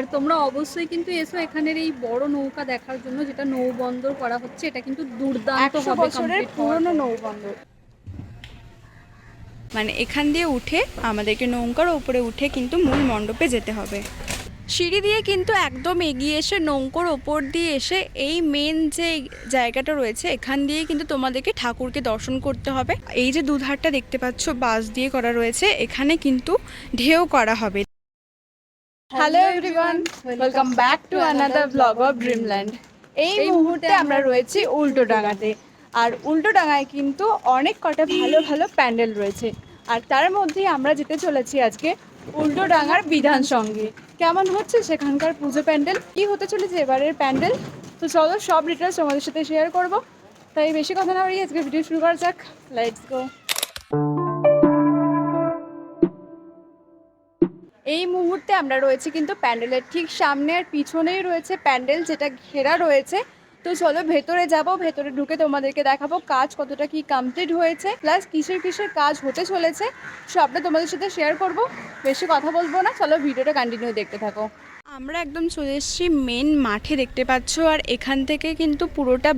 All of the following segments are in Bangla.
আর তোমরা অবশ্যই কিন্তু এসো এখানের এই বড় নৌকা দেখার জন্য যেটা নৌবন্দর করা হচ্ছে। এটা কিন্তু দুর্দান্ত হবে পুরনো পর। নৌবন্দর। মানে এখান দিয়ে উঠে আমাদেরকে নৌকার উপরে উঠে কিন্তু মূল মণ্ডপে যেতে হবে। সিঁড়ি দিয়ে কিন্তু একদম এগিয়ে এসে নৌকোর ওপর দিয়ে এসে এই মেন যে জায়গাটা রয়েছে এখান দিয়ে কিন্তু তোমাদেরকে ঠাকুরকে দর্শন করতে হবে। এই যে দুধারটা দেখতে পাচ্ছ বাঁশ দিয়ে করা রয়েছে এখানে কিন্তু ঢেউ করা হবে। Hello everyone welcome back to another blog of Dreamland এই মুহূর্তে আমরা রয়েছি উল্টো ডাঙাতে। আর উল্টো ডাঙায় কিন্তু অনেক কটা ভালো ভালো প্যান্ডেল রয়েছে। আর তার মধ্যে আমরা যেতে চলেছি আজকে উল্টো ডাঙার বিধান সঙ্গে। কেমন হচ্ছে সেখানকার পুজো প্যান্ডেল? কি হতে চলেছে এবারের প্যান্ডেল? তো চলো সব ডিটেলস তোমাদের সাথে শেয়ার করব। তাই বেশি কথা না বাড়িয়ে আজকে ভিডিও শুরু করা যাক। লেটস গো এই মুহূর্তে আমরা রয়েছি কিন্তু প্যান্ডেলের ঠিক সামনে আর পিছনেই রয়েছে প্যান্ডেল যেটা ঘেরা রয়েছে। তো চলো ভেতরে যাব, ভেতরে ঢুকে তোমাদেরকে দেখাবো কাজ কতটা কি কমপ্লিট হয়েছে প্লাস কিসের কিসের কাজ হতে চলেছে, সবটা তোমাদের সাথে শেয়ার করব, বেশি কথা বলব না, চলো ভিডিওটা কন্টিনিউ দেখতে থাকো। আমরা একদম চলে এসেছি মেন মাঠে দেখতে পাচ্ছ, আর এখান থেকে কিন্তু পুরোটা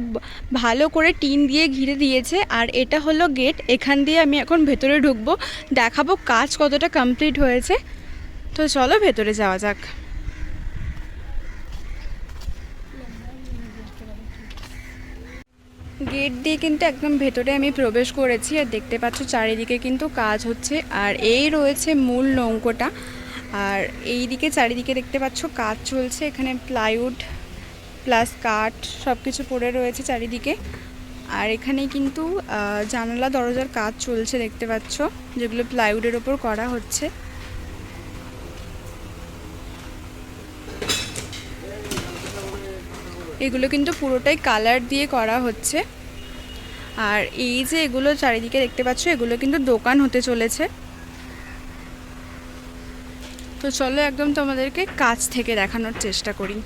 ভালো করে টিন দিয়ে ঘিরে দিয়েছে, আর এটা হলো গেট এখান দিয়ে আমি এখন ভেতরে ঢুকবো, দেখাবো কাজ কতটা কমপ্লিট হয়েছে। তো চলো ভেতরে যাওয়া যাক। গেট দিয়ে কিন্তু একদম ভেতরে আমি প্রবেশ করেছি আর দেখতে পাচ্ছ চারিদিকে কিন্তু কাজ হচ্ছে আর এই রয়েছে মূল নৌকোটা। আর এই দিকে চারিদিকে দেখতে পাচ্ছ কাজ চলছে, এখানে প্লাইউড প্লাস কাঠ সব কিছু পড়ে রয়েছে চারিদিকে। আর এখানে কিন্তু জানালা, দরজার কাজ চলছে দেখতে পাচ্ছ, যেগুলো প্লাইউডের ওপর করা হচ্ছে। এগুলো কিন্তু পুরোটাই কালার দিয়ে করা হচ্ছে। আর এই যে এগুলো চারিদিকে দেখতে পাচ্ছ, এগুলো কিন্তু দোকান হতে চলেছে। তো চলো একদম তোমাদেরকে কাজ থেকে দেখানোর চেষ্টা করি।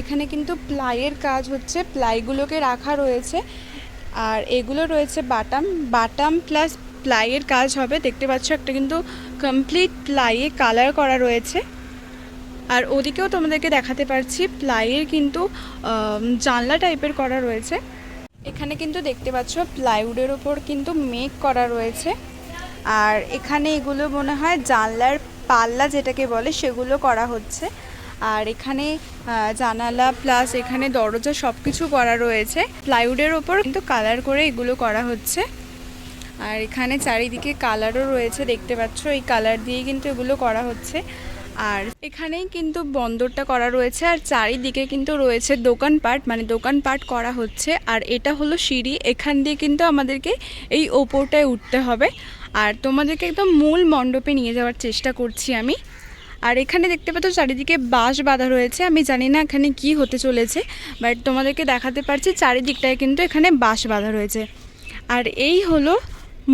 এখানে কিন্তু প্লাইয়ের কাজ হচ্ছে, প্লাইগুলোকে রাখা রয়েছে। আর এগুলো রয়েছে বাটাম। বাটাম প্লাস প্লাইয়ের কাজ হবে। দেখতে পাচ্ছ একটা কিন্তু কমপ্লিট প্লাইয়ে কালার করা রয়েছে। আর ওদিকেও তোমাদেরকে দেখাতে পারছি, প্লাইয়ের কিন্তু জানলা টাইপের করা রয়েছে। এখানে কিন্তু দেখতে পাচ্ছ, প্লাইউডের ওপর কিন্তু মেক করা রয়েছে। আর এখানে এগুলো মনে হয় জানলার পাল্লা যেটাকে বলে, সেগুলো করা হচ্ছে। আর এখানে জানালা প্লাস এখানে দরজা সব কিছু করা রয়েছে। প্লাইউডের ওপর কিন্তু কালার করে এগুলো করা হচ্ছে। আর এখানে চারিদিকে কালারও রয়েছে, দেখতে পাচ্ছ, এই কালার দিয়ে কিন্তু এগুলো করা হচ্ছে। আর এখানেই কিন্তু বন্দরটা করা রয়েছে, আর চারিদিকে কিন্তু রয়েছে দোকানপাট মানে দোকানপাট করা হচ্ছে, আর এটা হলো সিঁড়ি, এখান দিয়ে কিন্তু আমাদেরকে এই ওপরটায় উঠতে হবে। আর তোমাদেরকে একদম মূল মণ্ডপে নিয়ে যাওয়ার চেষ্টা করছি আমি। আর এখানে দেখতে পাচ্ছ চারিদিকে বাঁশ বাঁধা রয়েছে, আমি জানি না এখানে কি হতে চলেছে বাট তোমাদেরকে দেখাতে পারছি চারিদিকটায় কিন্তু এখানে বাঁশ বাঁধা রয়েছে। আর এই হলো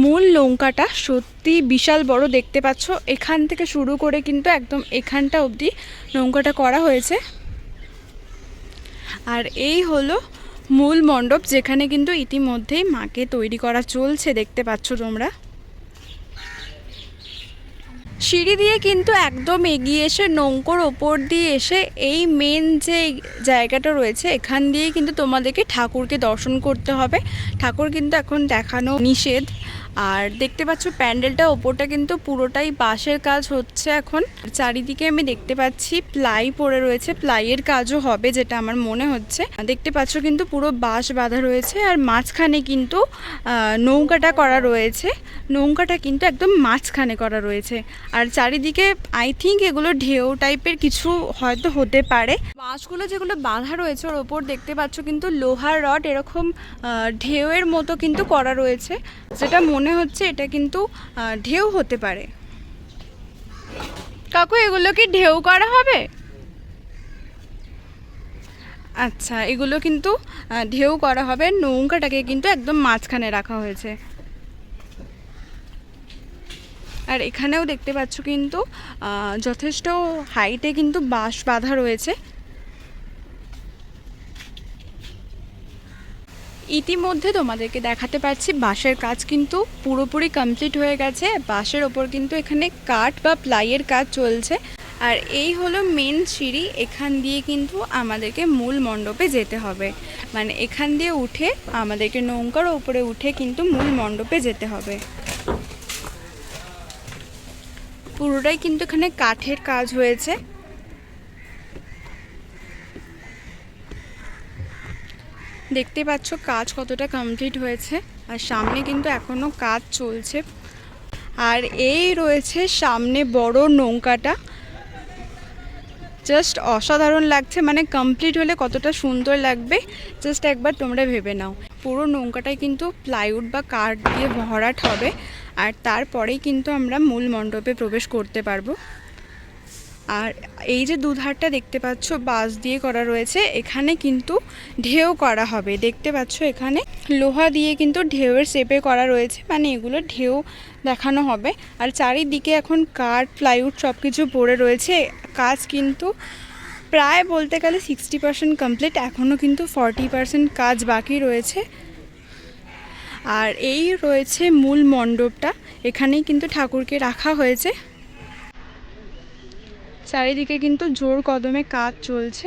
মূল নৌকাটা সত্যি বিশাল বড় দেখতে পাচ্ছ। এখান থেকে শুরু করে কিন্তু একদম এখানটা অবধি নৌকাটা করা হয়েছে। আর এই হলো মূল মণ্ডপ, যেখানে কিন্তু ইতিমধ্যেই মাকে তৈরি করা চলছে, দেখতে পাচ্ছ তোমরা। সিঁড়ি দিয়ে কিন্তু একদম এগিয়ে এসে, নৌকোর ওপর দিয়ে এসে এই মেন যে জায়গাটা রয়েছে, এখান দিয়ে কিন্তু তোমাদেরকে ঠাকুরকে দর্শন করতে হবে। ঠাকুর কিন্তু এখন দেখানো নিষেধ। আর দেখতে পাচ্ছ প্যান্ডেলটা, ওপরটা কিন্তু পুরোটাই বাঁশের কাজ হচ্ছে এখন। চারিদিকে আমি দেখতে পাচ্ছি প্লাই পড়ে রয়েছে, প্লাইয়ের কাজও হবে যেটা আমার মনে হচ্ছে। দেখতে পাচ্ছ কিন্তু পুরো বাঁশ বাঁধা রয়েছে আর মাঝখানে কিন্তু নৌকাটা করা রয়েছে। নৌকাটা কিন্তু একদম মাঝখানে করা রয়েছে। আর চারিদিকে আই থিঙ্ক এগুলো ঢেউ টাইপের কিছু হয়তো হতে পারে। বাঁশগুলো যেগুলো বাঁধা রয়েছে, ওর ওপর দেখতে পাচ্ছ কিন্তু লোহার রড এরকম ঢেউয়ের মতো কিন্তু করা রয়েছে। যেটা মনে হচ্ছে এটা কিন্তু ঢেউ হতে পারে। কাকু, এগুলো কি ঢেউ করা হবে? আচ্ছা এগুলো কিন্তু ঢেউ করা হবে। নৌকাটাকে কিন্তু একদম মাঝখানে রাখা হয়েছে। আর এখানেও দেখতে পাচ্ছ কিন্তু যথেষ্ট হাইটে কিন্তু বাঁশ বাঁধা রয়েছে। ইতিমধ্যে তোমাদেরকে দেখাতে পারছি বাঁশের কাজ কিন্তু পুরোপুরি কমপ্লিট হয়ে গেছে। বাঁশের ওপর কিন্তু এখানে কাঠ বা প্লাইয়ের কাজ চলছে। আর এই হলো মেন সিঁড়ি, এখান দিয়ে কিন্তু আমাদেরকে মূল মণ্ডপে যেতে হবে। মানে এখান দিয়ে উঠে আমাদেরকে নৌকার উপরে উঠে কিন্তু মূল মণ্ডপে যেতে হবে। পুরোটাই কিন্তু এখানে কাঠের কাজ হয়েছে। দেখতে পাচ্ছ কাজ কতটা কমপ্লিট হয়েছে, আর সামনে কিন্তু এখনও কাজ চলছে। আর এই রয়েছে সামনে বড় নৌকাটা। জাস্ট অসাধারণ লাগছে মানে কমপ্লিট হলে কতটা সুন্দর লাগবে জাস্ট একবার তোমরা ভেবে নাও। পুরো নৌকাটাই কিন্তু প্লাইউড বা কাঠ দিয়ে ভরাট হবে, আর তারপরেই কিন্তু আমরা মূল মণ্ডপে প্রবেশ করতে পারব। আর এই যে দুধারটা দেখতে পাচ্ছ, বাঁশ দিয়ে করা রয়েছে, এখানে কিন্তু ঢেউ করা হবে। দেখতে পাচ্ছ, এখানে লোহা দিয়ে কিন্তু ঢেউয়ের শেপে করা রয়েছে মানে এগুলো ঢেউ দেখানো হবে। আর চারিদিকে এখন কাঠ, প্লাইউড সব কিছু পড়ে রয়েছে। কাজ কিন্তু প্রায় বলতে গেলে সিক্সটি পার্সেন্ট কমপ্লিট এখনও কিন্তু ফর্টি পার্সেন্ট কাজ বাকি রয়েছে। আর এই রয়েছে মূল মণ্ডপটা, এখানেই কিন্তু ঠাকুরকে রাখা হয়েছে। চারিদিকে কিন্তু জোর কদমে কাজ চলছে।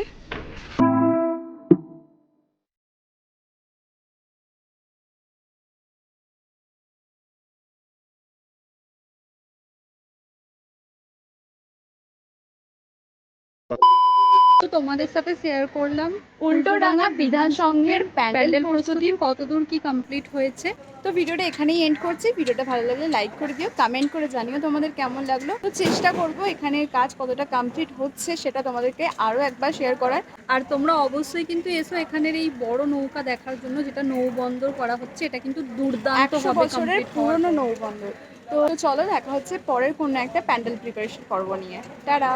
তো তোমাদের সাথে শেয়ার করলাম। উল্টোডাঙ্গা বিধান সংঘের প্যান্ডেল প্রস্তুতির কতদূর কি কমপ্লিট হয়েছে? তো ভিডিওটা এখানেই এন্ড করছি। ভিডিওটা ভালো লাগলে লাইক করে দিও কমেন্ট করে জানিও তোমাদের কেমন লাগল। তো চেষ্টা করব এখানে কাজ কতটা কমপ্লিট হচ্ছে সেটা তোমাদেরকে আরও একবার শেয়ার করার। আর তোমরা অবশ্যই কিন্তু এসো এখানের এই বড় নৌকা দেখার জন্য যেটা নৌবন্দর করা হচ্ছে। এটা কিন্তু দুর্দান্ত বছরের পুরনো পর। নৌবন্দর। তো চলো দেখা হচ্ছে পরের কোনো একটা প্যান্ডেল প্রিপারেশন পর্ব নিয়ে। টাটা!